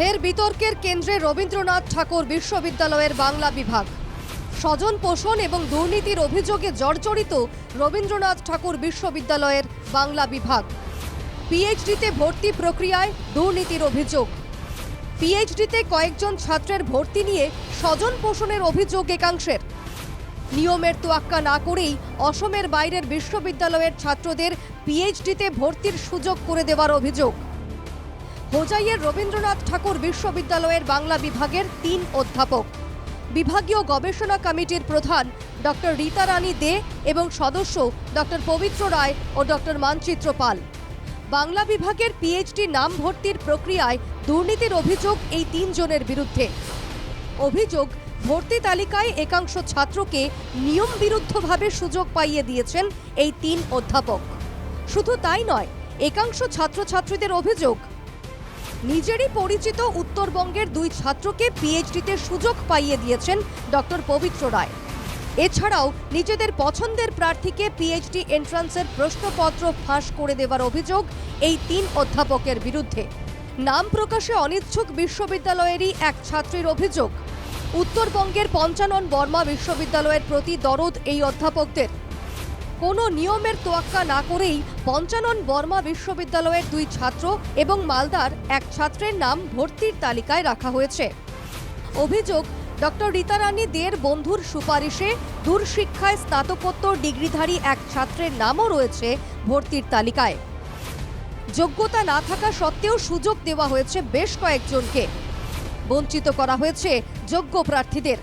ফের বিতর্কের কেন্দ্রে রবীন্দ্রনাথ ঠাকুর বিশ্ববিদ্যালয়ের বাংলা বিভাগ। স্বজন পোষণ এবং দুর্নীতির অভিযোগে জর্জরিত রবীন্দ্রনাথ ঠাকুর বিশ্ববিদ্যালয়ের বাংলা বিভাগ। পিএইচডিতে ভর্তি প্রক্রিয়ায় দুর্নীতির অভিযোগ। পিএইচডিতে কয়েকজন ছাত্রের ভর্তি নিয়ে স্বজন পোষণের অভিযোগ একাংশের। নিয়মের তোয়াক্কা না করেই অসমের বাইরের বিশ্ববিদ্যালয়ের ছাত্রদের পিএইচডিতে ভর্তির সুযোগ করে দেওয়ার অভিযোগ। হোজাইয়ের রবীন্দ্রনাথ ঠাকুর বিশ্ববিদ্যালয়ের বাংলা বিভাগের তিন অধ্যাপক। বিভাগীয় গবেষণা কমিটির প্রধান ডক্টর রীতা রানী দে এবং সদস্য ডক্টর পবিত্র রায় ও ডক্টর মানচিত্র পাল। বাংলা বিভাগের পিএইচডি নাম ভর্তির প্রক্রিয়ায় দুর্নীতির অভিযোগ এই তিনজনের বিরুদ্ধে। অভিযোগ, ভর্তি তালিকায় একাংশ ছাত্রকে নিয়ম বিরুদ্ধভাবে সুযোগ পাইয়ে দিয়েছেন এই তিন অধ্যাপক। শুধু তাই নয়, একাংশ ছাত্রছাত্রীদের অভিযোগ নিজেরই পরিচিত উত্তরবঙ্গের দুই ছাত্রকে পিএইচডিতে সুযোগ পাইয়ে দিয়েছেন ডক্টর পবিত্র রায়। এছাড়াও নিজেদের পছন্দের প্রার্থীকে পিএইচডি এন্ট্রান্সের প্রশ্নপত্র ফাঁস করে দেওয়ার অভিযোগ এই তিন অধ্যাপকের বিরুদ্ধে। নাম প্রকাশে অনিচ্ছুক বিশ্ববিদ্যালয়েরই এক ছাত্রীর অভিযোগ। উত্তরবঙ্গের পঞ্চানন বর্মা বিশ্ববিদ্যালয়ের প্রতি দরদ এই অধ্যাপকদের। কোনো নিয়মের তোয়াক্কা না করেই পঞ্চানন বর্মা বিশ্ববিদ্যালয়ের দুই ছাত্র এবং মালদার এক ছাত্রের নাম ভর্তির তালিকায় রাখা হয়েছে। অভিযোগ, ডক্টর রীতারানী দের বন্ধুর সুপারিশে দূরশিক্ষায় স্নাতকোত্তর ডিগ্রিধারী এক ছাত্রের নামও রয়েছে ভর্তির তালিকায়। যোগ্যতা না থাকা সত্ত্বেও সুযোগ দেওয়া হয়েছে বেশ কয়েকজনকে। বঞ্চিত করা হয়েছে যোগ্য প্রার্থীদের।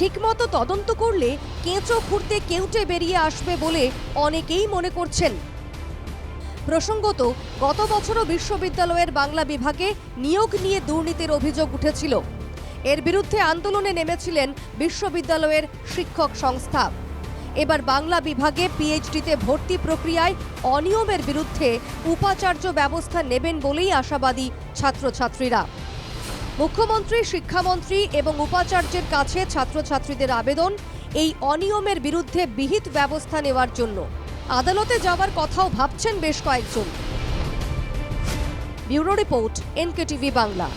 ঠিকমতো তদন্ত করলে কেঁচো খুঁড়তে কেউটে বেরিয়ে আসবে বলে অনেকেই মনে করছেন। প্রসঙ্গত, গত বছরও বিশ্ববিদ্যালয়ের বাংলা বিভাগে নিয়োগ নিয়ে দুর্নীতির অভিযোগ উঠেছিল। এর বিরুদ্ধে আন্দোলনে নেমেছিলেন বিশ্ববিদ্যালয়ের শিক্ষক সংস্থা। এবার বাংলা বিভাগে পিএইচডিতে ভর্তি প্রক্রিয়ায় অনিয়মের বিরুদ্ধে উপাচার্য ব্যবস্থা নেবেন বলেই আশাবাদী ছাত্রছাত্রীরা। মুখ্যমন্ত্রী, শিক্ষামন্ত্রী এবং উপাচার্যের কাছে ছাত্রছাত্রীদের আবেদন এই অনিয়মের বিরুদ্ধে বিহিত ব্যবস্থা নেওয়ার জন্য। আদালতে যাওয়ার কথাও ভাবছেন বেশ কয়েকজন। Bureau report, NKTV Bangla.